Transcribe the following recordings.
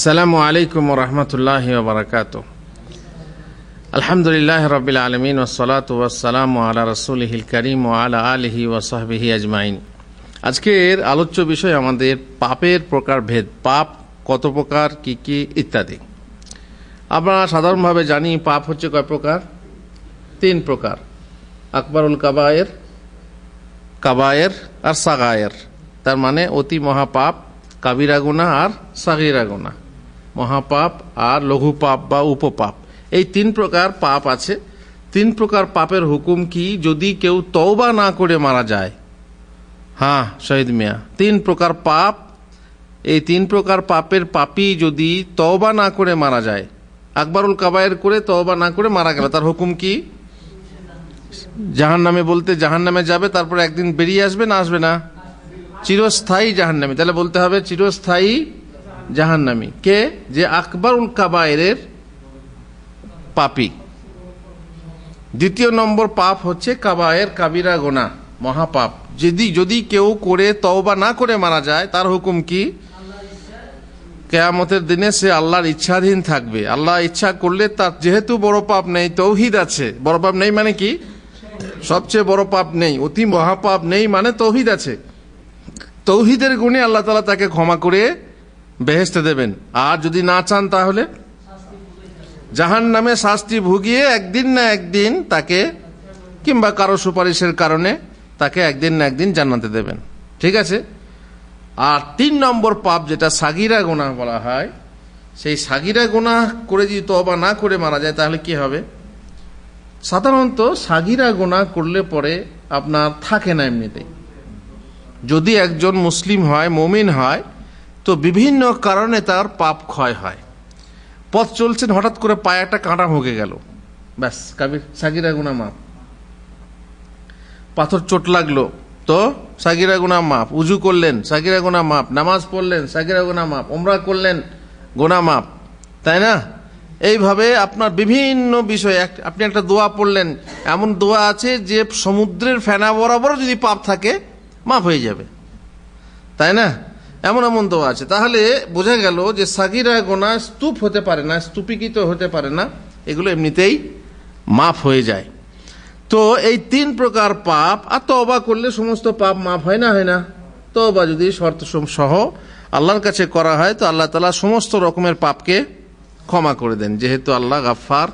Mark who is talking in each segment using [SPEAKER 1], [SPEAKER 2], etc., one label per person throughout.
[SPEAKER 1] আসসালামু আলাইকুম রহমতুল্লাহ বারকাত আলহামদুলিল্লাহ রবিল আলমিন ওসলাত ওয়াসালাম আলা রসুলহিল করিম ও আলা আলহি ওসাহবিহি আজমাইন আজকের আলোচ্য বিষয় আমাদের পাপের প্রকারভেদ পাপ কত প্রকার, কি কি ইত্যাদি। আমরা সাধারণভাবে জানি পাপ হচ্ছে কয় প্রকার? তিন প্রকার। আকবরুল কাবায়ের কাবায়ের আর সাগায়ের। তার মানে অতি মহাপাপ, কাবিরা গুণা আর সাগিরা গুণা মহাপাপ আর লঘু পাপ বা উপপাপ। এই তিন প্রকার পাপ আছে। তিন প্রকার পাপের হুকুম কি? যদি কেউ তওবা না করে মারা যায়। হ্যাঁ শহীদ মিয়া। তিন প্রকার পাপ। এই তিন প্রকার পাপের পাপি যদি তওবা না করে মারা যায়, আকবরুল কাবায়ের করে তওবা না করে মারা গেল, তার হুকুম কি? জাহান নামে বলতে জাহান নামে যাবে, তারপর একদিন বেরিয়ে আসবে না আসবে না? চিরস্থায়ী জাহান্নামী। তাহলে বলতে হবে চিরস্থায়ী জাহান্নামী। কে? যে আকবর আকবরুল কাবায়ের পাপি। দ্বিতীয় নম্বর পাপ হচ্ছে কাবায়ের কাবিরা গোনা, মহাপাপ। যদি যদি কেউ করে তওবা না করে মারা যায়, তার হুকুম কি? কেয়ামতের দিনে সে আল্লাহর ইচ্ছাধীন থাকবে। আল্লাহ ইচ্ছা করলে তার যেহেতু বড় পাপ নেই, তৌহিদ আছে। বড় পাপ নেই মানে কি? সবচেয়ে বড় পাপ নেই, অতি মহাপাপ নেই মানে তৌহিদ আছে। তৌহিদের গুণে আল্লাহ তালা তাকে ক্ষমা করে বেহেস্তে দেবেন। আর যদি না চান তাহলে? জাহান নামে শাস্তি ভুগিয়ে একদিন না একদিন তাকে, কিংবা কারও সুপারিশের কারণে তাকে একদিন না একদিন জান্নাতে দেবেন। ঠিক আছে? আর তিন নম্বর পাপ যেটা সাগিরা গোনা বলা হয়, সেই সাগিরা গোনা করে যদি তবা না করে মারা যায়, তাহলে কি হবে? সাধারণত সাগিরা গোনা করলে পরে আপনার থাকে না এমনিতেই। যদি একজন মুসলিম হয়, মমিন হয় তো বিভিন্ন কারণে তার পাপ ক্ষয় হয়। পথ চলছেন হঠাৎ করে পায়ে একটা কাঁটা ভুগে গেল। ব্যাস, কাবির সাগিরা গুনা মাপ পাথর চোট লাগল, তো সাগিরা গুনা মাপ উজু করলেন, সাগিরা গুনা মাপ নামাজ পড়লেন, সাগিরা গুনা মাপ ওমরা করলেন, গোনা মাপ তাই না? এইভাবে আপনার বিভিন্ন বিষয়ে আপনি একটা দোয়া পড়লেন। এমন দোয়া আছে যে সমুদ্রের ফেনা বরাবর যদি পাপ থাকে, মাফ হয়ে যাবে। তাই না? এমন এমন দোয়া আছে। তাহলে বোঝা গেল যে সাগিরা গোনা স্তূপ হতে পারে না, স্তূপিকিত হতে পারে না, এগুলো এমনিতেই মাফ হয়ে যায়। তো এই তিন প্রকার পাপ, আর তবা করলে সমস্ত পাপ মাফ হয় না হয় না? তবা যদি শর্ত সহ আল্লাহর কাছে করা হয়, তো আল্লাহ তালা সমস্ত রকমের পাপকে ক্ষমা করে দেন। যেহেতু আল্লাহ গাফার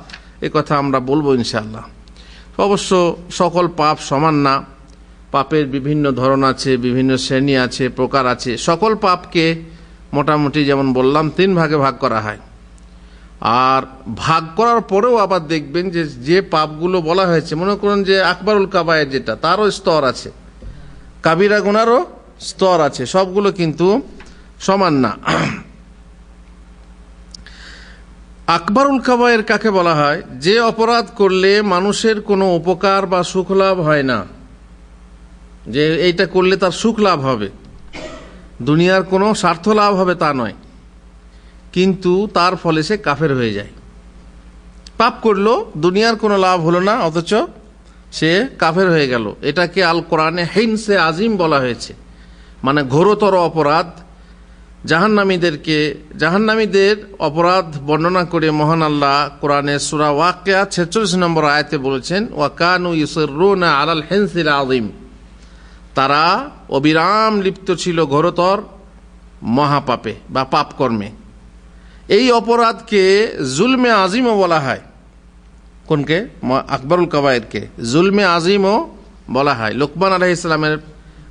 [SPEAKER 1] এ কথা আমরা বলব ইনশাআল্লাহ। অবশ্য সকল পাপ সমান না। পাপের বিভিন্ন ধরন আছে, বিভিন্ন শ্রেণি আছে, প্রকার আছে। সকল পাপকে মোটামুটি যেমন বললাম, তিন ভাগে ভাগ করা হয়। আর ভাগ করার পরেও আবার দেখবেন যে যে পাপগুলো বলা হয়েছে, মনে করুন যে আকবরুল কাবায়ের যেটা, তারও স্তর আছে। কাবিরা গুনারও স্তর আছে, সবগুলো কিন্তু সমান না। আকবরুল কাবায়ের কাকে বলা হয়? যে অপরাধ করলে মানুষের কোনো উপকার বা সুখ লাভ হয় না। যে এইটা করলে তার সুখ লাভ হবে। দুনিয়ার কোনো স্বার্থ লাভ হবে তা নয়। কিন্তু তার ফলে সে কাফের হয়ে যায়। পাপ করল, দুনিয়ার কোনো লাভ হলো না, অথচ সে কাফের হয়ে গেল। এটাকে আল কোরআনে হিনসে আজিম বলা হয়েছে। মানে ঘোরতর অপরাধ। জাহান্নামীদেরকে, জাহান্নামীদের অপরাধ বর্ণনা করে মহান আল্লাহ কোরআনে সুরা ওয়াক্যা ছেচল্লিশ নম্বর আয়তে বলেছেন ওয়াকানু ইউসর আলাল হেনসিল আজিম তারা অবিরাম লিপ্ত ছিল ঘোরতর মহাপাপে বা পাপকর্মে। এই অপরাধকে জুলমে আজিমও বলা হয়। কোনকে? আকবরুল কাবায়েরকে জুলমে আজিমও বলা হয়। লোকমান আলহ ইসলামের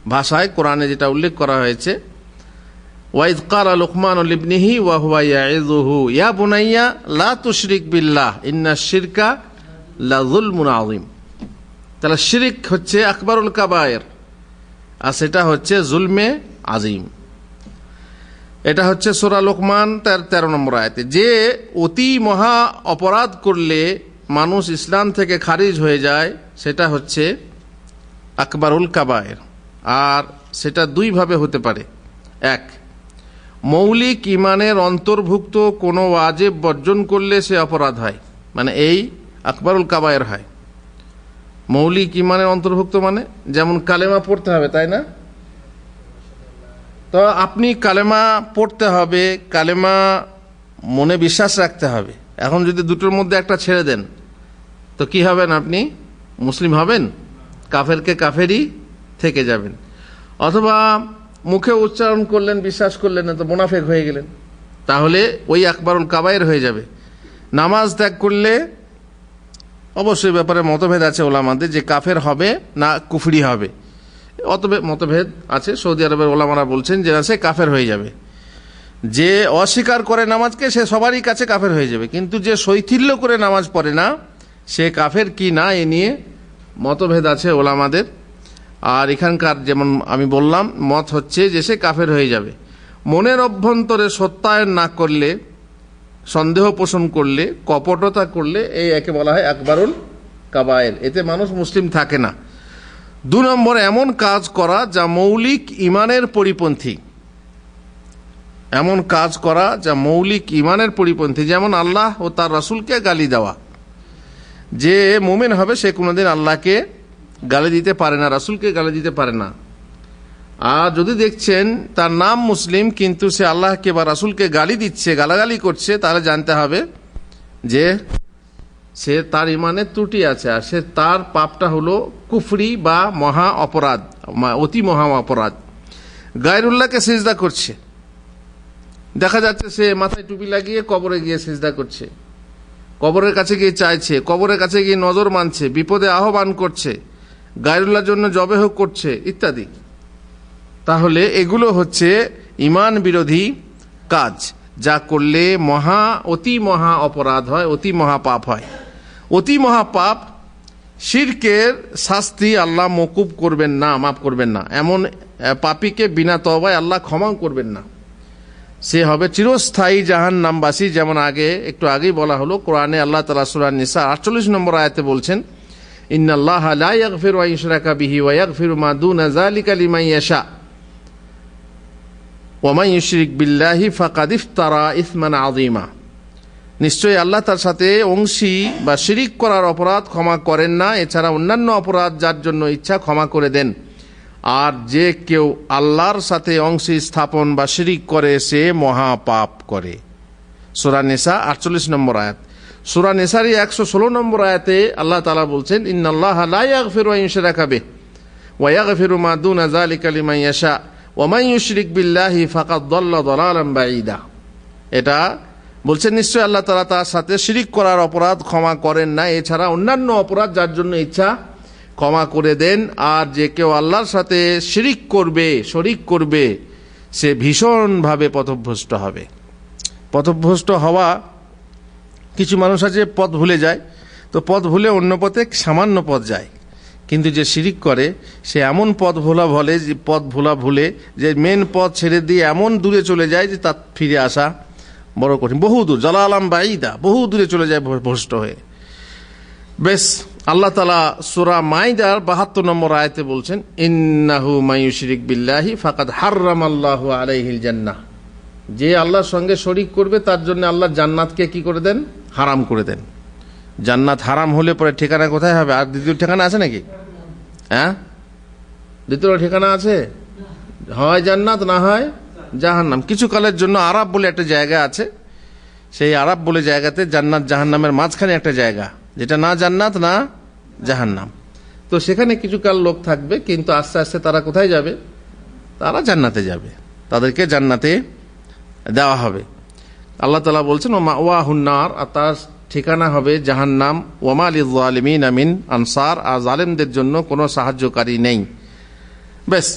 [SPEAKER 1] ভাষায় কোরআনে যেটা উল্লেখ করা হয়েছে, ওয়াইদ কারা লোকমান লিবনিহি ওয়াহুয়াইয়াহু ইয়া বুনাইয়া, লা তুশরিক বিল্লাহ, ইন্না শিরকা লা জুলমুন আজিম। তাহলে শিরিক হচ্ছে আকবরুল কাবায়ের। আর সেটা হচ্ছে জুলমে আজিম। এটা হচ্ছে সোরা লোকমান তার তেরো নম্বর আয়তে। যে অতি মহা অপরাধ করলে মানুষ ইসলাম থেকে খারিজ হয়ে যায়, সেটা হচ্ছে আকবরুল কাবায়ের। আর সেটা দুইভাবে হতে পারে। এক, মৌলিক ইমানের অন্তর্ভুক্ত কোনো ওয়াজেব বর্জন করলে সে অপরাধ হয়। মানে এই আকবরুল কাবায়ের হয়। মৌলিক ইমানের অন্তর্ভুক্ত মানে? যেমন কালেমা পড়তে হবে, তাই না? তো আপনি কালেমা পড়তে হবে, কালেমা মনে বিশ্বাস রাখতে হবে। এখন যদি দুটোর মধ্যে একটা ছেড়ে দেন, তো কি হবেন আপনি? মুসলিম হবেন? কাফেরকে কাফেরই থেকে যাবেন। অথবা মুখে উচ্চারণ করলেন, বিশ্বাস করলেন না, তো মোনাফেক হয়ে গেলেন। তাহলে ওই আকবরুল কাবায়ের হয়ে যাবে। নামাজ ত্যাগ করলে অবশ্যই ব্যাপারে মতভেদ আছে ওলামাদের যে কাফের হবে না কুফরি হবে। অতভেদ মতভেদ আছে। সৌদি আরবের ওলামারা বলছেন যে না সে কাফের হয়ে যাবে। যে অস্বীকার করে নামাজকে সে সবারই কাছে কাফের হয়ে যাবে। কিন্তু যে শৈথিল্য করে নামাজ পড়ে না, সে কাফের কি না এ নিয়ে মতভেদ আছে ওলামাদের। আর এখানকার যেমন আমি বললাম, মত হচ্ছে যে সে কাফের হয়ে যাবে। মনের অভ্যন্তরে সত্যায়ন না করলে সন্দেহ পোষণ করলে, কপটতা করলে এই একে বলা হয় আকবরুল কাবায়ের। এতে মানুষ মুসলিম থাকে না। দু নম্বর, এমন কাজ করা যা মৌলিক ইমানের পরিপন্থী। এমন কাজ করা যা মৌলিক ইমানের পরিপন্থী, যেমন আল্লাহ ও তার রাসুলকে গালি দেওয়া। যে মোমেন হবে, সে কোনোদিন আল্লাহকে গালি দিতে পারে না, রাসুলকে গালি দিতে পারে না। আর যদি দেখছেন তার নাম মুসলিম, কিন্তু সে আল্লাহকে বা রাসুলকে গালি দিচ্ছে, গালাগালি করছে, তাহলে জানতে হবে যে সে তার ইমানের ত্রুটি আছে, আর সে তার পাপটা হলো কুফরি বা মহা অপরাধ অতি মহা অপরাধ। গায়রুল্লাহকে সেজদা করছে। দেখা যাচ্ছে সে মাথায় টুপি লাগিয়ে কবরে গিয়ে সেজদা করছে। কবরের কাছে গিয়ে চাইছে, কবরের কাছে গিয়ে নজর মানছে, বিপদে আহ্বান করছে, গায়রুল্লাহর জন্য জবেহ করছে, ইত্যাদি। তাহলে এগুলো হচ্ছে ইমান বিরোধী কাজ, যা করলে মহা, অতি মহা অপরাধ হয়, অতি মহা পাপ হয়। অতি মহা পাপ, শিরকের শাস্তি আল্লাহ মকুব করবেন না, মাফ করবেন না। এমন পাপীকে বিনা তবায় আল্লাহ ক্ষমা করবেন না। সে হবে চিরস্থায়ী জাহান নামবাসী যেমন আগে, একটু আগেই বলা হলো, কোরআনে আল্লাহ তালা সুরান নিসা আটচল্লিশ নম্বর আয়াতে বলছেন ইয়াগফিরু আন ইউশরাকা বিহি ওয়া ইয়াগফিরু মা দুনা যালিকা ওয়ামান ইউশরিক বিল্লাহি ফাকাদ ইফতারা ইসমান আযীমা। নিশ্চয়ই আল্লাহ তার সাথে অংশী বা শিরিক করার অপরাধ ক্ষমা করেন না, এছাড়া অন্যান্য অপরাধ যার জন্য ইচ্ছা ক্ষমা করে দেন। আর যে কেউ আল্লাহর সাথে অংশী স্থাপন বা শিরিক করে, সে মহাপাপ করে। সুরা নেশা আটচল্লিশ নম্বর আয়াত। সুরা নেশারই একশো ষোলো নম্বর আয়াতে আল্লাহ তালা বলছেন, ইন্নাল্লাহ লা ইয়াগফিরু আন ইউশরাকা বিহি ওয়া ইয়াগফিরু মা দুনা যালিকা লিমান ইয়াশা। ওয়া মান ইউশরিক বিল্লাহি ফাকাদ দাল্লা দালালান বাঈদা। এটা বলছেন নিশ্চয় আল্লাহ তালা তার সাথে শিরিক করার অপরাধ ক্ষমা করেন না, এছাড়া অন্যান্য অপরাধ যার জন্য ইচ্ছা ক্ষমা করে দেন, আর যে কেউ আল্লাহর সাথে শিরিক করবে, শরিক করবে, সে ভীষণভাবে পথভ্রষ্ট হবে। পথভ্রষ্ট হওয়া, কিছু মানুষ আছে, পথ ভুলে যায়। তো পথ ভুলে অন্য পথে সামান্য পথ যায়। কিন্তু যে শিরিক করে, সে এমন পথ ভোলা বলে যে, পথ ভোলা ভুলে, যে মেন পথ ছেড়ে দিয়ে এমন দূরে চলে যায় যে তার ফিরে আসা বড় কঠিন। বহু দূর জলা আলাম বাইদা বহু দূরে চলে যায় ভ্রষ্ট হয়ে। বেশ, আল্লাহ তালা সুরা মাইদার বাহাত্তর নম্বর আয়তে বলছেন, ইন্নাহু মায়ুশরিক বিল্লাহি ফাকাদ হাররাম আল্লাহ আলাইহিল জান্নাহ। যে আল্লাহর সঙ্গে শরিক করবে, তার জন্য আল্লাহ জান্নাতকে কি করে দেন? হারাম করে দেন। জান্নাত হারাম হলে পরে ঠিকানা কোথায় হবে? আর দ্বিতীয় ঠিকানা আছে নাকি? হ্যাঁ? দ্বিতীয় ঠিকানা আছে? হয় জান্নাত, না হয় জাহান্নাম। কিছু কালের জন্য আরব বলে একটা জায়গা আছে। সেই আরব বলে জায়গাতে জান্নাত, জাহান্নামের মাঝখানে একটা জায়গা। যেটা না জান্নাত, না জাহান্নাম। তো সেখানে কিছু কাল লোক থাকবে, কিন্তু আস্তে আস্তে তারা কোথায় যাবে? তারা জান্নাতে যাবে। তাদেরকে জান্নাতে দেওয়া হবে। আল্লাহ তালা বলছেন ওমা ওয়া হুন্নার আর তার ঠিকানা হবে জাহান্নাম। ওমা আলী আলমিন আমিন আনসার, আর জালেমদের জন্য কোনো সাহায্যকারী নেই। বেশ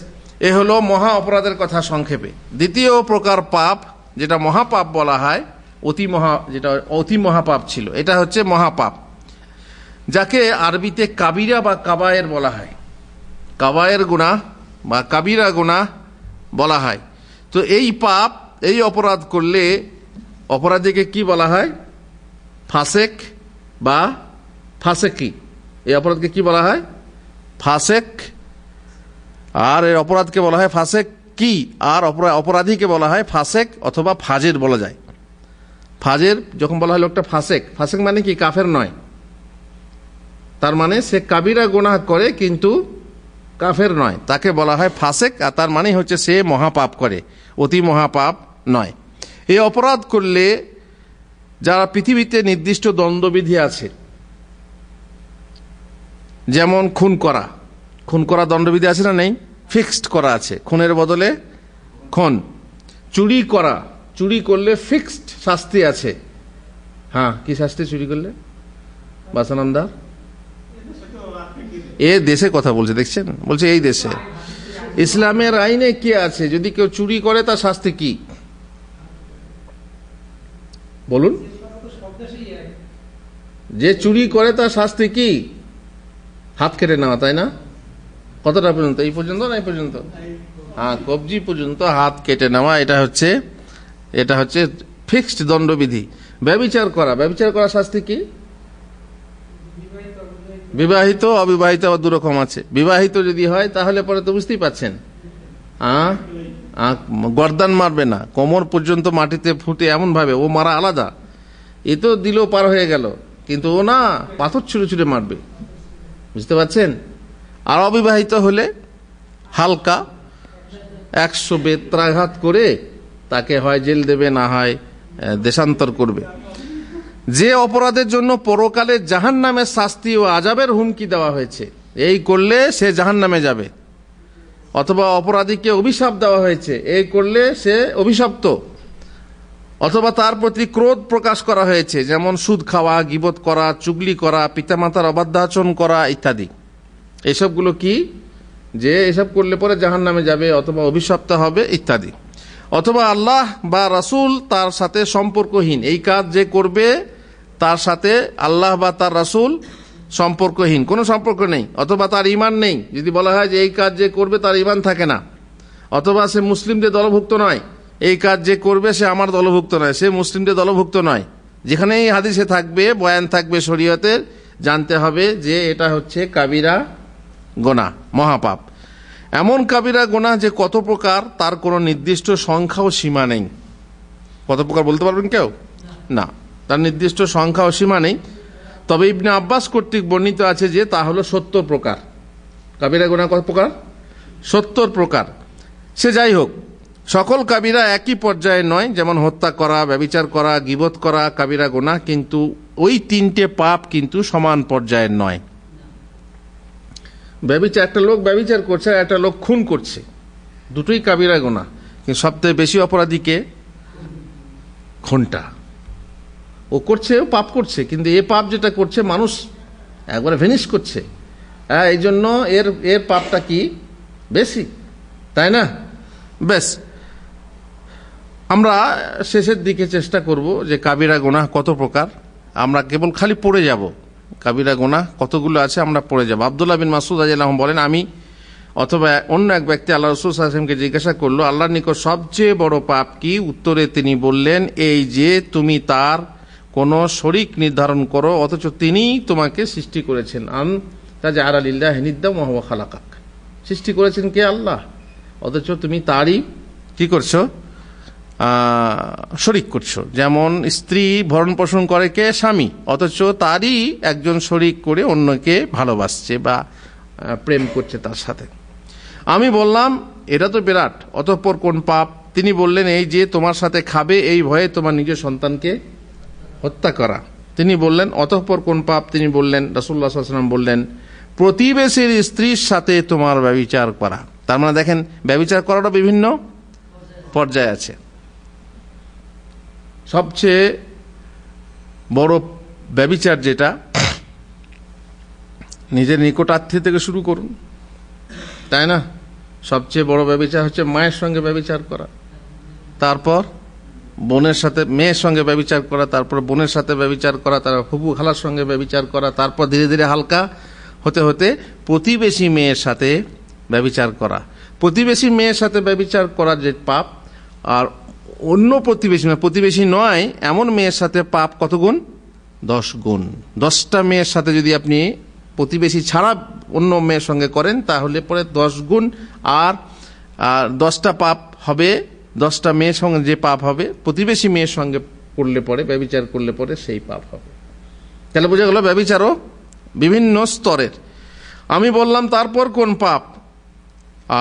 [SPEAKER 1] এ হলো মহা অপরাধের কথা সংক্ষেপে। দ্বিতীয় প্রকার পাপ, যেটা মহাপাপ বলা হয়, অতি মহা, যেটা অতি মহাপাপ ছিল, এটা হচ্ছে মহাপাপ, যাকে আরবিতে কাবিরা বা কাবায়ের বলা হয়। কাবায়ের গুণা বা কাবিরা গুণা বলা হয়। তো এই পাপ, এই অপরাধ করলে অপরাধীকে কি বলা হয়? ফাসেক বা ফাসেকি। এই অপরাধকে কি বলা হয়? ফাসেক। আর এর অপরাধকে বলা হয় ফাসেক কি? আর অপরা- অপরাধীকে বলা হয় ফাসেক অথবা ফাজের বলা যায়। ফাজের যখন বলা হয় লোকটা ফাসেক। ফাসেক মানে কি? কাফের নয়। তার মানে সে কাবিরা গোনাহ করে কিন্তু কাফের নয়। তাকে বলা হয় ফাসেক আর তার মানে হচ্ছে সে মহাপাপ করে। অতি মহাপাপ নয়। এই অপরাধ করলে যারা পৃথিবীতে নির্দিষ্ট দণ্ডবিধি আছে, যেমন খুন করা খুন করা দণ্ডবিধি আছে না নেই? ফিক্সড করা আছে, খুনের বদলে খুন। চুরি করা, চুরি করলে ফিক্সড শাস্তি আছে। হ্যাঁ কি শাস্তি চুরি করলে? বাসানন্দার এ দেশে কথা বলছে, দেখছেন? বলছে এই দেশে। ইসলামের আইনে কি আছে? যদি কেউ চুরি করে, তার শাস্তি কি? বলুন। যে চুরি করে তার শাস্তি কি? হাত কেটে নেওয়া, তাই না? কতটা পর্যন্ত? এই পর্যন্ত না এই পর্যন্ত? হ্যাঁ কবজি পর্যন্ত হাত কেটে নেওয়া, এটা হচ্ছে এটা হচ্ছে ফিক্সড দণ্ডবিধি। ব্যবিচার করা ব্যবিচার করা শাস্তি কি? বিবাহিত, অবিবাহিত আবার দুরকম আছে। বিবাহিত যদি হয়, তাহলে পরে তো বুঝতেই পাচ্ছেন আহ গর্দান মারবে না। কোমর পর্যন্ত মাটিতে ফুটে এমন ভাবে ও মারা আলাদা। এ তো দিল পার হয়ে গেল, কিন্তু ও না, পাথর ছুঁড়ে ছুঁড়ে মারবে। বুঝতে পারছেন? আর অবিবাহিত হলে হালকা একশো বেত্রাঘাত করে তাকে হয় জেল দেবে, না হয় দেশান্তর করবে। যে অপরাধের জন্য পরকালে জাহান নামের শাস্তি ও আজাবের হুমকি দেওয়া হয়েছে, এই করলে সে জাহান নামে যাবে। অথবা অপরাধীকে অভিশাপ দেওয়া হয়েছে, এই করলে সে অভিশপ্ত। অথবা তার প্রতি ক্রোধ প্রকাশ করা হয়েছে, যেমন সুদ খাওয়া, গিবত করা, চুগলি করা, পিতামাতার অবাধ্যাচরণ করা ইত্যাদি। এসবগুলো কি? যে এসব করলে পরে জাহান নামে যাবে, অথবা অভিশপ্ত হবে ইত্যাদি। অথবা আল্লাহ বা রাসুল তার সাথে সম্পর্কহীন, এই কাজ যে করবে, তার সাথে আল্লাহ বা তার রাসুল সম্পর্কহীন, কোনো সম্পর্ক নেই, অথবা তার ইমান নেই। যদি বলা হয় যে এই কাজ যে করবে, তার ইমান থাকে না। অথবা সে মুসলিমদের দলভুক্ত নয়, এই কাজ যে করবে, সে আমার দলভুক্ত নয়, সে মুসলিমদের দলভুক্ত নয়। যেখানে এই হাদিসে থাকবে, বয়ান থাকবে শরীয়তের, জানতে হবে যে এটা হচ্ছে কাবিরা গোনা, মহাপাপ। এমন কাবিরা গোনা যে কত প্রকার, তার কোনো নির্দিষ্ট সংখ্যা ও সীমা নেই। কত প্রকার বলতে পারবেন কেউ? না। তার নির্দিষ্ট সংখ্যা ও সীমা নেই। তবে ইবনে আব্বাস কর্তৃক বর্ণিত আছে যে তা হলো সত্তর প্রকার। কাবিরা গোনা কত প্রকার? সত্তর প্রকার। সে যাই হোক, সকল কাবিরা একই পর্যায়ে নয়, যেমন হত্যা করা, ব্যবিচার করা, গিবত করা, কাবিরা গোনা কিন্তু ওই তিনটে পাপ কিন্তু সমান পর্যায়ের নয়। ব্যবিচার, একটা লোক ব্যবিচার করছে আর একটা লোক খুন করছে। দুটোই কাবিরা গোনা কিন্তু সবথেকে বেশি অপরাধীকে খুনটা। ও করছে, ও পাপ করছে, কিন্তু এ পাপ যেটা করছে, মানুষ একবারে ভেনিশ করছে। হ্যাঁ এই জন্য এর এর পাপটা কি? বেশি, তাই না? বেশ। আমরা শেষের দিকে চেষ্টা করব যে কাবিরা গোনা কত প্রকার। আমরা কেবল খালি পড়ে যাব। কাবিরা গোনা কতগুলো আছে আমরা পড়ে যাব। আবদুল্লাহ বিন মাসুদ আজম বলেন, আমি অথবা অন্য এক ব্যক্তি আল্লাহ রসুল সাহেবকে জিজ্ঞাসা করল, আল্লাহর নিকট সবচেয়ে বড় পাপ কি? উত্তরে তিনি বললেন, এই যে তুমি তার কোনো শরিক নির্ধারণ করো, অথচ তিনিই তোমাকে সৃষ্টি করেছেন। আন তাজা আর আলিল্লাহ হেনিদ্দা মহবা খালাকাক। সৃষ্টি করেছেন কে? আল্লাহ। অথচ তুমি তারই কি করছ? শরিক করছ। যেমন স্ত্রী ভরণ পোষণ করে কে? স্বামী। অথচ তারই একজন শরিক করে অন্যকে ভালোবাসছে বা প্রেম করছে তার সাথে। আমি বললাম, এটা তো বিরাট। অতঃপর কোন পাপ? তিনি বললেন, এই যে তোমার সাথে খাবে, এই ভয়ে তোমার নিজের সন্তানকে হত্যা করা। তিনি বললেন, অতঃপর কোন পাপ? তিনি বললেন রসুল্লাহাম বললেন, প্রতিবেশীর স্ত্রীর সাথে তোমার ব্যবিচার করা। তার মানে দেখেন, ব্যবিচার করাটা বিভিন্ন পর্যায়ে আছে। সবচেয়ে বড় ব্যবিচার যেটা, নিজের নিকট আত্মীয় থেকে শুরু করুন। তাই না? সবচেয়ে বড় ব্যবচার হচ্ছে মায়ের সঙ্গে ব্যবচার করা। তারপর বোনের সাথে, মেয়ের সঙ্গে ব্যবচার করা, তারপর বোনের সাথে ব্যবচার করা তারপর ফুপু খালার সঙ্গে ব্যবচার করা, তারপর ধীরে ধীরে হালকা হতে হতে প্রতিবেশী মেয়ের সাথে ব্যবচার করা। প্রতিবেশী মেয়ের সাথে ব্যবচার করা যে পাপ, আর অন্য প্রতিবেশী প্রতিবেশী নয়, এমন মেয়ের সাথে পাপ কত গুণ? দশ গুণ। দশটা মেয়ের সাথে যদি আপনি প্রতিবেশী ছাড়া অন্য মেয়ের সঙ্গে করেন, তাহলে পরে দশ গুণ আর দশটা পাপ হবে দশটা মেয়ের সঙ্গে যে পাপ হবে প্রতিবেশী মেয়ের সঙ্গে করলে পরে ব্যবচার করলে পরে সেই পাপ হবে তাহলে বোঝা গেল ব্যবচারও বিভিন্ন স্তরের আমি বললাম তারপর কোন পাপ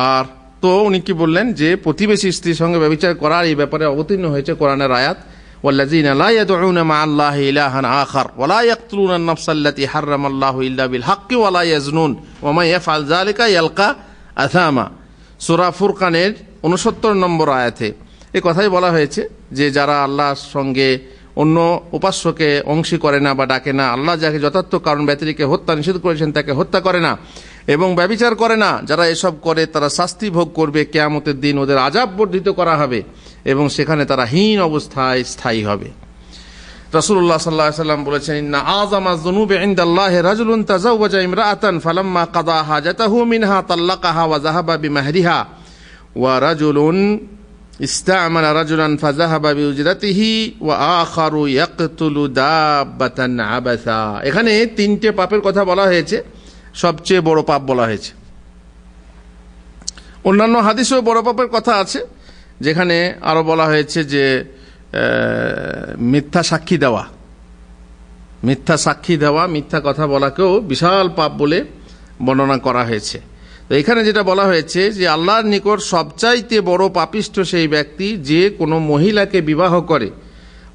[SPEAKER 1] আর তো উনি কি বললেন যে প্রতিবেশী স্ত্রীর সঙ্গে ব্যবচার করার এই ব্যাপারে অবতীর্ণ হয়েছে কোরআনের আয়াত والذين لا يدعون مع الله إلها آخر ولا يقتلون النفس التي حرم الله إلا بالحق ولا يزنون ومن يفعل ذلك يلقى أثاما সূরা ফুরকানের 69 নম্বর আয়াতে এই কথাই বলা হয়েছে যে যারা আল্লাহর সঙ্গে অন্য উপাস্যকে অংশী করে না বা ডাকে না, আল্লাহ যাকে যথার্থ কারণ ব্যতিরিকে হত্যা নিষেধ করেছেন তাকে হত্যা করে না এবং ব্যবিচার করে না, যারা এসব করে তারা শাস্তি ভোগ করবে, কেয়ামতের দিন ওদের আজাব বর্ধিত করা হবে এবং সেখানে তারা হীন অবস্থায় স্থায়ী হবে। রাসূলুল্লাহ সাল্লাল্লাহু আলাইহি সাল্লাম বলেছেন, ইন্না আযামা যুনুবি ইনদাল্লাহি রাজুলুন তাযাওয়াজা ইমরাআতান ফালাম্মা কাদা হাজাতাহু মিনহা তাল্লাকাহা ওয়া যাহাবা বিমাহরিহা। ওয়া রাজুলুন ইস্তা'মালা রাজুলান ফাযাহাবা বিউজরাতিহি ওয়া আখারু ইয়াকতুলু দাব্বাতান আবাসা। এখানে তিনটে পাপের কথা বলা হয়েছে, সবচেয়ে বড় পাপ বলা হয়েছে। অন্যান্য হাদিসেও বড় পাপের কথা আছে, যেখানে আরও বলা হয়েছে যে মিথ্যা সাক্ষী দেওয়া। মিথ্যা সাক্ষী দেওয়া, মিথ্যা কথা বলাকেও বিশাল পাপ বলে বর্ণনা করা হয়েছে। তো এখানে যেটা বলা হয়েছে যে আল্লাহর নিকট সবচাইতে বড় পাপিষ্ঠ সেই ব্যক্তি যে কোনো মহিলাকে বিবাহ করে,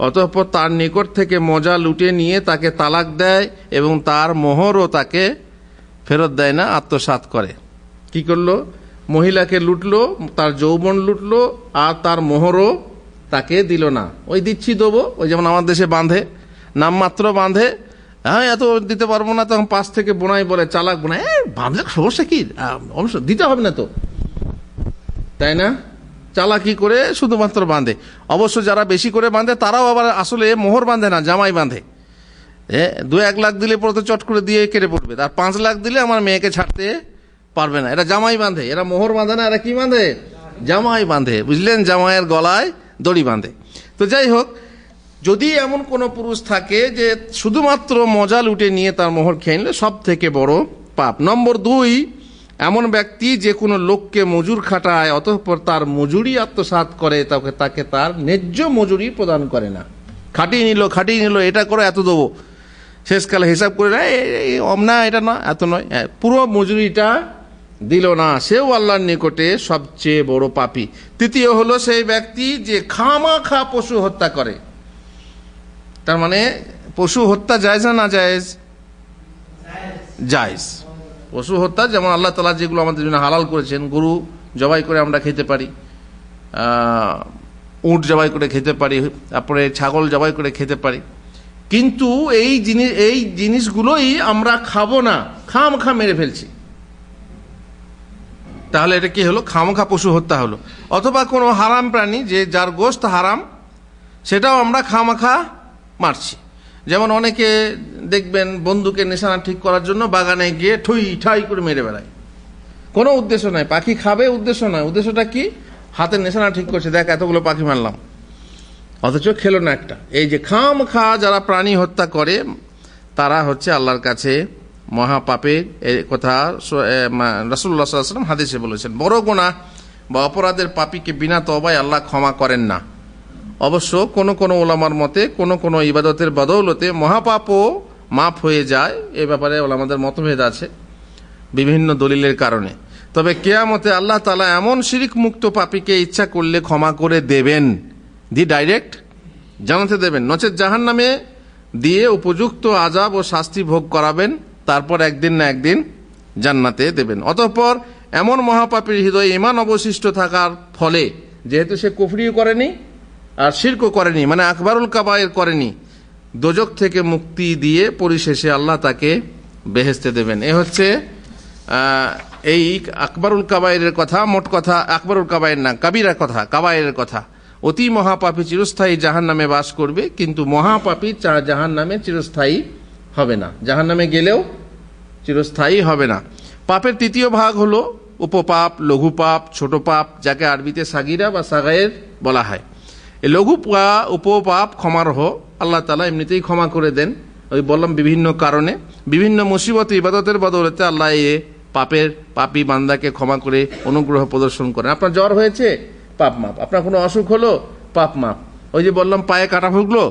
[SPEAKER 1] অতঃপর তার নিকট থেকে মজা লুটে নিয়ে তাকে তালাক দেয় এবং তার মোহরও তাকে ফেরত দেয় না, আত্মসাৎ করে। কি করল? মহিলাকে লুটলো, তার যৌবন লুটলো, আর তার মোহরও তাকে দিল না। ওই দিচ্ছি দেবো, ওই যেমন আমার দেশে বাঁধে, নামমাত্র বাঁধে হ্যাঁ এত দিতে পারব না তখন পাশ থেকে বোনাই বলে চালাক বোনাই "এ, বাঁধলে সমস্যা কি? অবশ্য দিতে হবে না তো। তাই না? চালাকি করে শুধুমাত্র বাঁধে। অবশ্য যারা বেশি করে বাঁধে তারাও আবার আসলে মোহর বাঁধে না জামাই বাঁধে। দু এক লাখ দিলে পরে তো চট করে দিয়ে কেটে পড়বে। আর পাঁচ লাখ দিলে আমার মেয়েকে ছাড়তে পারবে না। এরা জামাই বাঁধে এরা মোহর বাঁধে না এরা কি বাঁধে? জামাই বাঁধে বুঝলেন? জামাইয়ের গলায় দড়ি বাঁধে। তো যাই হোক যদি এমন কোনো পুরুষ থাকে যে শুধুমাত্র মজা লুটে নিয়ে তার মোহর খেয়ে নিলে সব থেকে বড় পাপ। নম্বর দুই এমন ব্যক্তি যে কোনো লোককে মজুর খাটায় অতঃপর তার মজুরি আত্মসাৎ করে তাকে তাকে তার ন্যায্য মজুরি প্রদান করে না। খাটিয়ে নিল খাটিয়ে নিল এটা করে এত দেবো। শেষকালে হিসাব করে না এটা না এত নয়। হ্যাঁ, পুরো মজুরিটা দিল না সেও আল্লাহর নিকটে সবচেয়ে বড় পাপী। তৃতীয় হলো সেই ব্যক্তি যে খামা খা পশু হত্যা করে। তার মানে পশু হত্যা জায়জ না না জায়েজ। জায়েজ পশু হত্যা যেমন আল্লাহ তালা যেগুলো আমাদের জন্য হালাল করেছেন, গরু জবাই করে আমরা খেতে পারি উট জবাই করে খেতে পারি, তারপরে ছাগল জবাই করে খেতে পারি। কিন্তু এই জিনিস এই জিনিসগুলোই আমরা খাব না খাম খা মেরে ফেলছি। তাহলে এটা কি হলো? খামখা পশু হত্যা হলো। অথবা কোনো হারাম প্রাণী যে যার গোস্ত হারাম, সেটাও আমরা খামাখা মারছি। যেমন অনেকে দেখবেন বন্দুকের নিশানা ঠিক করার জন্য বাগানে গিয়ে ঠুই ঠাই করে মেরে বেড়ায়। কোনো উদ্দেশ্য নাই। পাখি খাবে, উদ্দেশ্য নয়। উদ্দেশ্যটা কি? হাতের নিশানা ঠিক করছে, দেখ এতগুলো পাখি মারলাম। অথচ খেলো না একটা। এই যে খাম খা যারা প্রাণী হত্যা করে, তারা হচ্ছে আল্লাহর কাছে মহাপাপের এ কথা রসুল্লাহ সাল্লাম হাদিসে বলেছেন, বড় গোনা বা অপরাধের পাপীকে বিনা তবায় আল্লাহ ক্ষমা করেন না। অবশ্য কোন কোন ওলামার মতে, কোন কোন ইবাদতের বদৌলতে মহাপাপও মাফ হয়ে যায়। এ ব্যাপারে ওলামাদের মতভেদ আছে বিভিন্ন দলিলের কারণে। তবে কেয়ামতে আল্লাহ তালা এমন শিরিক মুক্ত পাপীকে ইচ্ছা করলে ক্ষমা করে দেবেন। দি ডাইরেক্ট জানাতে দেবেন। নচেত জাহান নামে দিয়ে উপযুক্ত আজাব ও শাস্তি ভোগ করাবেন, তারপর একদিন না একদিন জান্নাতে দেবেন। অতঃপর এমন মহাপাপীর হৃদয়ে ইমান অবশিষ্ট থাকার ফলে, যেহেতু সে কুফরিও করেনি আর শিরকও করেনি মানে আকবরুল কাবায়ের করেনি। দোজক থেকে মুক্তি দিয়ে পরিশেষে আল্লাহ তাকে বেহেস্তে দেবেন। এ হচ্ছে এই আকবরুল কাবায়ের কথা, মোট কথা, আকবরুল কাবায়ের না কাবিরা কথা কাবায়ের কথা। অতি মহাপাপী চিরস্থায়ী জাহান নামে বাস করবে, কিন্তু মহাপাপী জাহান নামে চিরস্থায়ী হবে না। জাহান নামে গেলেও চিরস্থায়ী হবে না। পাপের তৃতীয় ভাগ হলো, উপপাপ লঘু পাপ ছোট পাপ যাকে আরবিতে সাগিরা বা সাগায়ের বলা হয়। এই লঘু উপপাপ ক্ষমার হ আল্লাহ তালা এমনিতেই ক্ষমা করে দেন। ওই বললাম, বিভিন্ন কারণে, বিভিন্ন মুসিবত, ইবাদতের বদলতে আল্লাহ এ পাপের পাপি বান্দাকে ক্ষমা করে অনুগ্রহ প্রদর্শন করেন। আপনার জ্বর হয়েছে? পাপ মাপ। আপনার কোনো অসুখ হলো? পাপ মাপ। ওই যে বললাম, পায়ে কাটা ভুগলো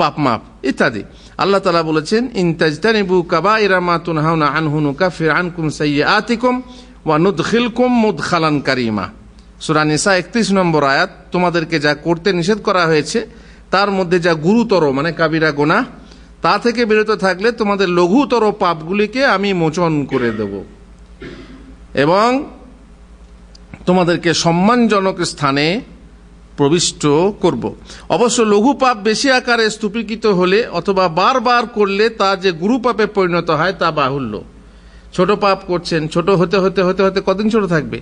[SPEAKER 1] পাপ মাপ। ইত্যাদি। আল্লাহ তালা বলেছেন ইনতাজতানিবু কাবা ইরামা তুনহাউনা আনহুনু কাফির আনকুম সাইয়ে আতিকুম ওয়া নুদখিলকুম মুদখালান কারিমা। সুরা নিসা একত্রিশ নম্বর আয়াত, তোমাদেরকে যা করতে নিষেধ করা হয়েছে, তার মধ্যে যা গুরুতর মানে কাবিরা গোনা তা থেকে বিরত থাকলে তোমাদের লঘুতর পাপগুলিকে আমি মোচন করে দেব। এবং তোমাদেরকে সম্মানজনক স্থানে প্রবিষ্ট করব। অবশ্য লঘু পাপ বেশি আকারে স্তূপীকৃত হলে অথবা বারবার করলে তা যে গুরু পাপে পরিণত হয় তা বাহুল্য। ছোট পাপ করছেন, ছোট হতে হতে হতে হতে কদিন ছোট থাকবে?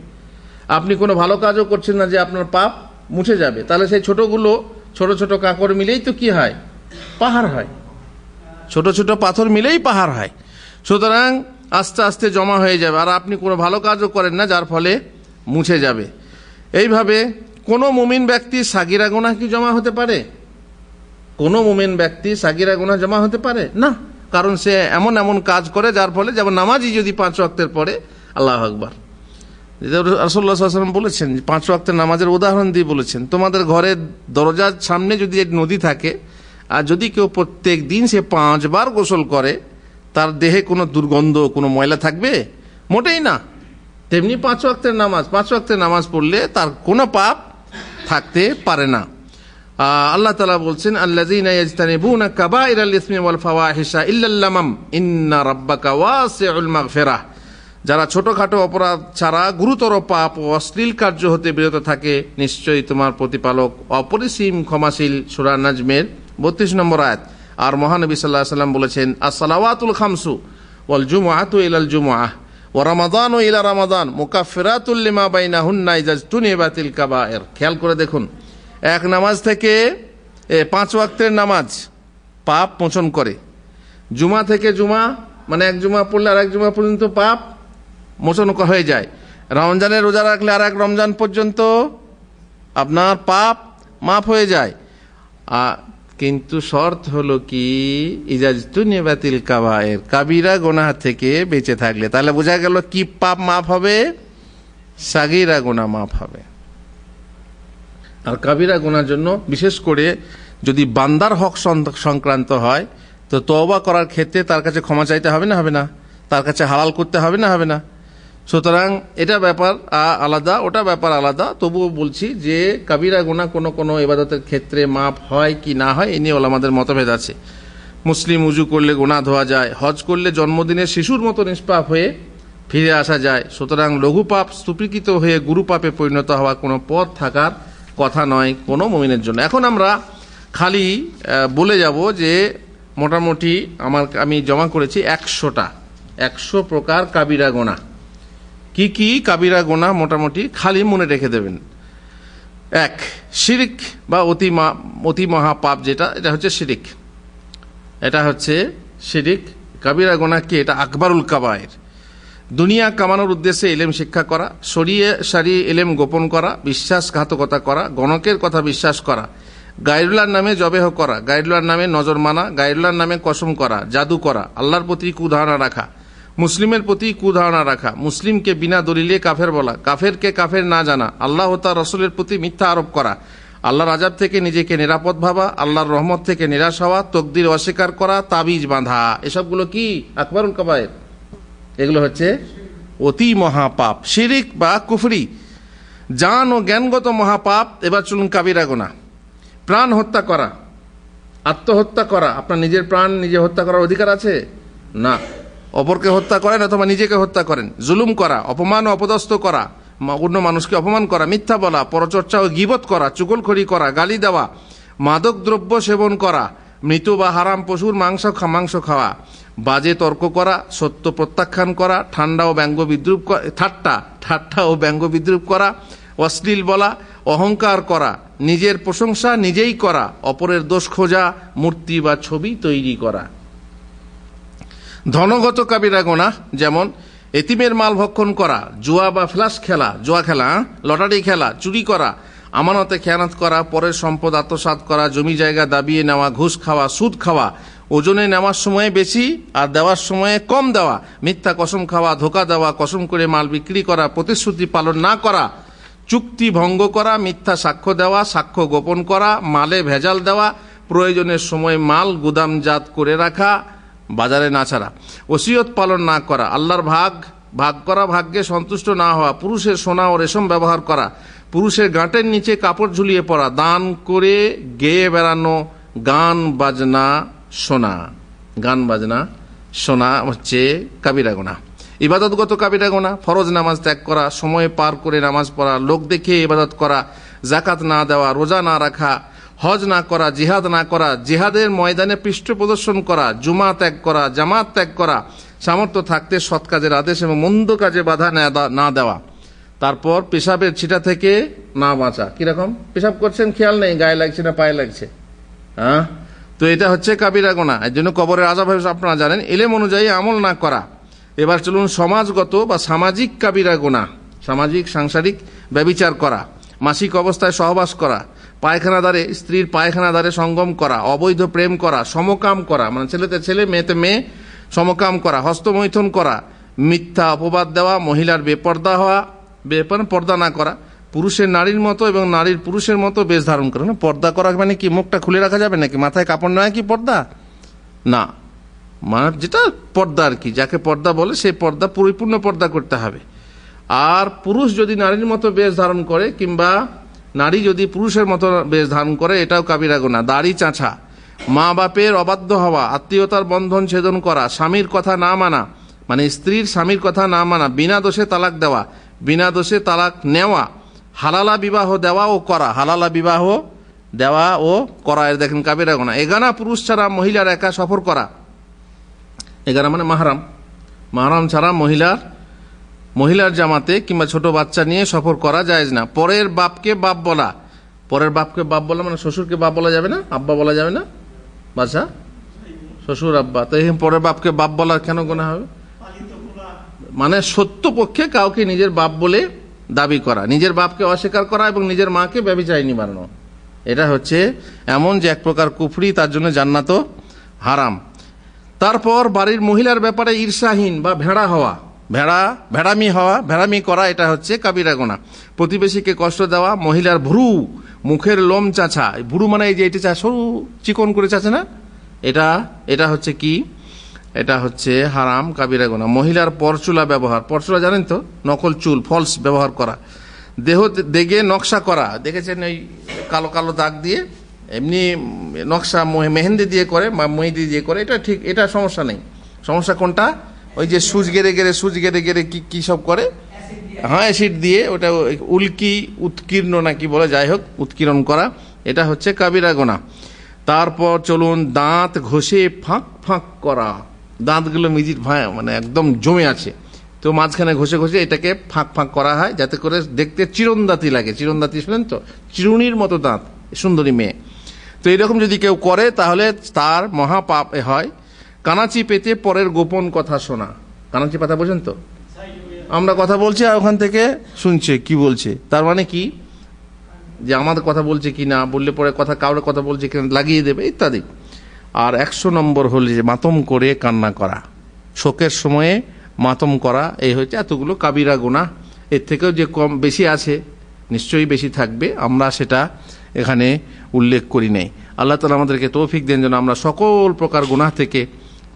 [SPEAKER 1] আপনি কোনো ভালো কাজও করছেন না যে আপনার পাপ মুছে যাবে। তাহলে সেই ছোটগুলো, ছোট ছোট কাকড় মিলেই তো কি হয়? পাহাড় হয়। ছোট ছোট পাথর মিলেই পাহাড় হয়। সুতরাং আস্তে আস্তে জমা হয়ে যাবে। আর আপনি কোনো ভালো কাজও করেন না, যার ফলে মুছে যাবে। এইভাবে কোনো মুমিন ব্যক্তি সাগিরা গোনা কি জমা হতে পারে? কোনো মুমিন ব্যক্তি সাগিরা গোনা জমা হতে পারে? না। কারণ সে এমন এমন কাজ করে, যার ফলে যেমন নামাজই যদি পাঁচ ওয়াক্তের পরে, আল্লাহ আকবার। রাসুল্লাহাম বলেছেন, পাঁচ ওয়াক্তের নামাজের উদাহরণ দিয়ে বলেছেন, তোমাদের ঘরের দরজার সামনে যদি এক নদী থাকে, আর যদি কেউ প্রত্যেক দিন সে পাঁচবার গোসল করে, তার দেহে কোনো দুর্গন্ধ, কোনো ময়লা থাকবে? মোটেই না। তেমনি পাঁচ ওয়াক্তের নামাজ, পাঁচ ওয়াক্তের নামাজ পড়লে তার কোনো পাপ থাকতে পারে না। আল্লাহ তালা বলছেন, আল্লাযীনা ইয়াজতানিবুনা কাবাইরাল ইসমি ওয়াল ফাওয়াহিশা ইল্লাল লামাম ইন্না রাব্বাকা ওয়াসিউল মাগফিরাহ। যারা ছোটখাটো অপরাধ ছাড়া গুরুতর পাপ ও অশ্লীল কার্য হতে বিরত থাকে নিশ্চয়ই তোমার প্রতিপালক অপরিসীম ক্ষমাশীল সুরা নাজমের বত্রিশ নম্বর আয়াত। আর মহানবী সাল্লাহ সাল্লাম বলেছেন আসসালাওয়াতুল খামসু ওয়াল জুমআতু ইলাল জুমআহ ও রমাদান ও ইলা রমাদান মুকাফিরাতুল লিমা বাইনাহুন্না ইজাজতুনিবাতিল কাবায়ের। খেয়াল করে দেখুন এক নামাজ থেকে এ, পাঁচ ওয়াক্তের নামাজ পাপ মোচন করে। জুমা থেকে জুমা মানে এক জুমা পড়লে আর এক জুমা পর্যন্ত পাপ মোচন হয়ে যায়। রমজানের রোজা রাখলে আর এক রমজান পর্যন্ত আপনার পাপ মাফ হয়ে যায়। কিন্তু শর্ত হলো কি? ইজাজতু নিবাতিল কাবায়ের। কাবিরা গোনা থেকে বেঁচে থাকলে। তাহলে বোঝা গেল কি পাপ মাফ হবে? সাগিরা গোনা মাফ হবে। আর কাবিরা গোনার জন্য বিশেষ করে যদি বান্দার হক সংক্রান্ত হয়, তো তওবা করার ক্ষেত্রে তার কাছে ক্ষমা চাইতে হবে না হবে না? তার কাছে হালাল করতে হবে না হবে না? সুতরাং এটা ব্যাপার আলাদা, ওটা ব্যাপার আলাদা। তবুও বলছি যে কাবিরা গোনা কোনো কোনো এবাদতের ক্ষেত্রে মাপ হয় কি না হয়, এ নিয়ে আমাদের মতভেদ আছে। মুসলিম উজু করলে গোনা ধোয়া যায়, হজ করলে জন্মদিনের শিশুর মতো নিষ্পাপ হয়ে ফিরে আসা যায়। সুতরাং লঘু পাপ স্তূপীকৃত হয়ে গুরু পাপে পরিণত হওয়া কোনো পথ থাকার কথা নয় কোনো মমিনের জন্য। এখন আমরা খালি বলে যাব যে মোটামুটি আমার, আমি জমা করেছি একশোটা। একশো প্রকার কাবিরা গোনা কি কি কাবিরা গোনা মোটামুটি খালি মনে রেখে দেবেন। এক, শিরিক বা অতি মা- অতি মহাপাপ যেটা, এটা হচ্ছে শিরিক। এটা হচ্ছে শিরিক। কাবিরা গোনা কি? এটা আকবরুল কাবায়ের। দুনিয়া কামানোর উদ্দেশ্যে এলেম শিক্ষা করা, সরিয়ে সারিয়ে এলেম গোপন করা, বিশ্বাসঘাতকতা করা, গণকের কথা বিশ্বাস করা গাইরুল্লার নামে জবেহ করা গাইরুল্লার নামে নজর মানা গাইরুল্লার নামে কসম করা, জাদু করা, আল্লাহর প্রতি কুধারণা রাখা মুসলিমের প্রতি কুধারণা রাখা, মুসলিমকে বিনা দলিলে কাফের বলা, কাফেরকে কাফের না জানা, আল্লাহ তার রসুলের প্রতি মিথ্যা আরোপ করা, আল্লাহর আজাব থেকে নিজেকে নিরাপদ ভাবা, আল্লাহর রহমত থেকে নিরাশ হওয়া, তকদির অস্বীকার করা, তাবিজ বাঁধা, এসবগুলো কি? আকবরুল কাবায়ের। এগুলো হচ্ছে অতি মহাপাপ, শিরিক বা কুফরি। জান ও জ্ঞানগত মহাপাপ, এবার চলুন কাবিরা গোনা। প্রাণ হত্যা করা, আত্মহত্যা করা, আপনার নিজের প্রাণ নিজে হত্যা করার অধিকার আছে? না। অপরকে হত্যা করেন অথবা নিজেকে হত্যা করেন। জুলুম করা, অপমান ও অপদস্থ করা অন্য মানুষকে অপমান করা, মিথ্যা বলা, পরচর্চা ও গিবত করা, চুগলখড়ি করা, গালি দেওয়া, মাদক দ্রব্য সেবন করা, মৃত বা হারাম পশুর মাংস মাংস খাওয়া, বাজে তর্ক করা, সত্য প্রত্যাখ্যান করা, ঠান্ডা ও ব্যঙ্গ বিদ্রুপ ঠাট্টা ঠাট্টা ও ব্যঙ্গ বিদ্রুপ করা, অশ্লীল বলা, অহংকার করা, নিজের প্রশংসা নিজেই করা, অপরের দোষ খোঁজা, মূর্তি বা ছবি তৈরি করা। ধনগত কাবিরা গোনা, যেমন এতিমের মাল ভক্ষণ করা, জুয়া বা ফ্লাশ খেলা, জুয়া খেলা হ্যাঁ? লটারি খেলা, চুরি করা, আমানতে খেয়ানত করা, পরের সম্পদ আত্মসাৎ করা, জমি জায়গা দাবিয়ে নেওয়া, ঘুষ খাওয়া, সুদ খাওয়া, ওজনে নেওয়ার সময় বেশি আর দেওয়ার সময়ে কম দেওয়া, মিথ্যা কসম খাওয়া, ধোকা দেওয়া, কসম করে মাল বিক্রি করা, প্রতিশ্রুতি পালন না করা, চুক্তি ভঙ্গ করা, মিথ্যা সাক্ষ্য দেওয়া, সাক্ষ্য গোপন করা, মালে ভেজাল দেওয়া, প্রয়োজনের সময় মাল গুদামজাত করে রাখা বাজারে না ছাড়া। ওসিয়ত পালন না করা, আল্লাহর ভাগ ভাগ করা, ভাগ্যে সন্তুষ্ট না হওয়া, পুরুষের সোনা ও রেশম ব্যবহার করা, পুরুষের গাঁটের নিচে কাপড় ঝুলিয়ে পড়া দান করে গেয়ে বেড়ানো, গান বাজনা, শোনা। গান বাজনা, শোনা হচ্ছে কাবিরা গোনা। ইবাদতগত কাবিরা গোনা, ফরজ নামাজ ত্যাগ করা, সময় পার করে নামাজ পড়া, লোক দেখে ইবাদত করা জাকাত না দেওয়া, রোজা না রাখা হজ না করা, জিহাদ না করা, জিহাদের ময়দানে পৃষ্ঠ প্রদর্শন করা, জুমা ত্যাগ করা, জামাত ত্যাগ করা, সামর্থ্য থাকতে সৎ কাজের আদেশ এবং মন্দ কাজে বাধা না দেওয়া। তারপর পেশাবের ছিটা থেকে না বাঁচা। কীরকম পেশাব করছেন? খেয়াল নেই, গায়ে লাগছে না, পায়ে লাগছে। হ্যাঁ? তো এটা হচ্ছে কাবিরা গোনা। এর জন্য কবরের আজাব আপনারা জানেন, এলেম অনুযায়ী আমল না করা। এবার চলুন সমাজগত বা সামাজিক কাবিরা গোনা, সামাজিক, সাংসারিক ব্যবিচার করা, মাসিক অবস্থায় সহবাস করা পায়খানা দ্বারে স্ত্রীর পায়খানা দ্বারে সঙ্গম করা, অবৈধ প্রেম করা, সমকাম করা মানে ছেলেতে ছেলে, মেয়েতে মেয়ে, সমকাম করা, হস্তমৈথন করা, মিথ্যা অপবাদ দেওয়া, মহিলার বেপর্দা হওয়া বেপর পর্দা না করা, পুরুষের নারীর মতো এবং নারীর পুরুষের মতো বেশ ধারণ করে। না পর্দা করা মানে কি মুখটা খুলে রাখা যাবে নাকি? মাথায় কাপড় নয় কি পর্দা? না। মানে যেটা পর্দা আর কি, যাকে পর্দা বলে সেই পর্দা, পরিপূর্ণ পর্দা করতে হবে। আর পুরুষ যদি নারীর মতো বেশ ধারণ করে কিংবা নারী যদি পুরুষের মতো বেশ ধারণ করে, এটাও কাবিরা গোনা দাড়ি চাঁচা, মা বাপের অবাধ্য হওয়া, আত্মীয়তার বন্ধন ছেদন করা, স্বামীর কথা না মানা মানে স্ত্রীর স্বামীর কথা না মানা, বিনা দোষে তালাক দেওয়া, বিনা দোষে তালাক নেওয়া, হালালা বিবাহ দেওয়া ও করা, হালালা বিবাহ দেওয়া ও করা, এর দেখেন কাবিরা গোনা এগানা পুরুষ ছাড়া মহিলার একা সফর করা এগারো মানে মাহারাম। মাহারাম ছাড়া মহিলার মহিলার জামাতে কিংবা ছোট বাচ্চা নিয়ে সফর করা যায় না। পরের বাপকে বাপ বলা। পরের বাপকে বাপ বলা মানে শ্বশুরকে বাপ বলা যাবে না? আব্বা বলা যাবে না? বাচ্চা শ্বশুর, আব্বা। তো এই পরের বাপকে বাপ বলা কেন গোনা হবে? মানে সত্য পক্ষে কাউকে নিজের বাপ বলে দাবি করা। নিজের বাপকে অস্বীকার করা এবং নিজের মাকে ব্যবচারিনী বানানো। এটা হচ্ছে এমন যে এক প্রকার কুফরি, তার জন্য জান্নাত হারাম। তারপর বাড়ির মহিলার ব্যাপারে ঈর্ষাহীন বা ভেড়া হওয়া। ভেড়া, ভেড়ামি হওয়া, ভেড়ামি করা, এটা হচ্ছে কাবিরা গোনা। প্রতিবেশীকে কষ্ট দেওয়া, মহিলার ভ্রু, মুখের লোম চাছা ভ্রু মানে এই যে এটি চা সরু চিকন করে চাচ্ছে না? এটা এটা হচ্ছে কি? এটা হচ্ছে হারাম, কাবিরা গোনা। মহিলার পরচুলা ব্যবহার। পরচুলা জানেন তো? নকল চুল ফলস ব্যবহার করা। দেহ দেগে নকশা করা। দেখেছেন ওই কালো কালো দাগ দিয়ে? এমনি নকশা মেহেন্দি দিয়ে করে বা মেহেদি দিয়ে করে। এটা ঠিক, এটা সমস্যা নেই। সমস্যা কোনটা? ওই যে সুচ গেড়ে গেড়ে, সুচ গেড়ে গেড়ে কি কি সব করে? হ্যাঁ অ্যাসিড দিয়ে ওটা উল্কি উৎকীর্ণ নাকি বলে, যাই হোক, উৎকীর্ণ করা। এটা হচ্ছে কাবিরা গোনা। তারপর চলুন, দাঁত ঘষে ফাঁক ফাঁক করা। দাঁতগুলো মিজির মানে একদম জমে আছে। তো মাঝখানে ঘষে ঘষে এটাকে ফাঁক ফাঁক করা হয়, যাতে করে দেখতে চিরন্দাতি লাগে। চিরন্দাতি শুনেন তো? চিরুনির মতো দাঁত, সুন্দরী মেয়ে। তো এরকম যদি কেউ করে, তাহলে তার মহাপাপ হয়। কানাচি পেতে পরের গোপন কথা শোনা। কানাচি পাতা বোঝেন তো? আমরা কথা বলছি আর ওখান থেকে শুনছে, কি বলছে? তার মানে কি? যে আমাদের কথা বলছে কি না, বললে পরে কথা কাউরে কথা বলছে কিনা লাগিয়ে দেবে, ইত্যাদি। আর একশো নম্বর হলে যে মাতম করে কান্না করা। শোকের সময়ে মাতম করা, এই হচ্ছে এতগুলো কাবিরা গোনা এর থেকেও যে কম বেশি আছে, নিশ্চয়ই বেশি থাকবে, আমরা সেটা এখানে উল্লেখ করি নাই। আল্লাহ তালা আমাদেরকে তৌফিক দেন যেন আমরা সকল প্রকার গুনাহ থেকে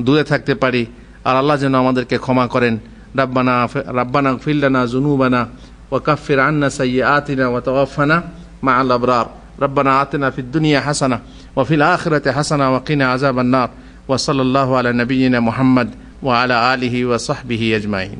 [SPEAKER 1] দূরে থাকতে পারি আর আল্লাহ যেন আমাদেরকে ক্ষমা করেন রাব্বানা রাব্বানা ফিল্লানা জুনুবানা ওয়াকাফির আন্না সাইয়ে আতিনা ওয়া তাওয়াফানা মা আল আবরার ربنا آتنا في الدنيا حسنة وفي الآخرة حسنة وقنا عذاب النار وصلى الله على نبينا محمد وعلى آله وصحبه أجمعين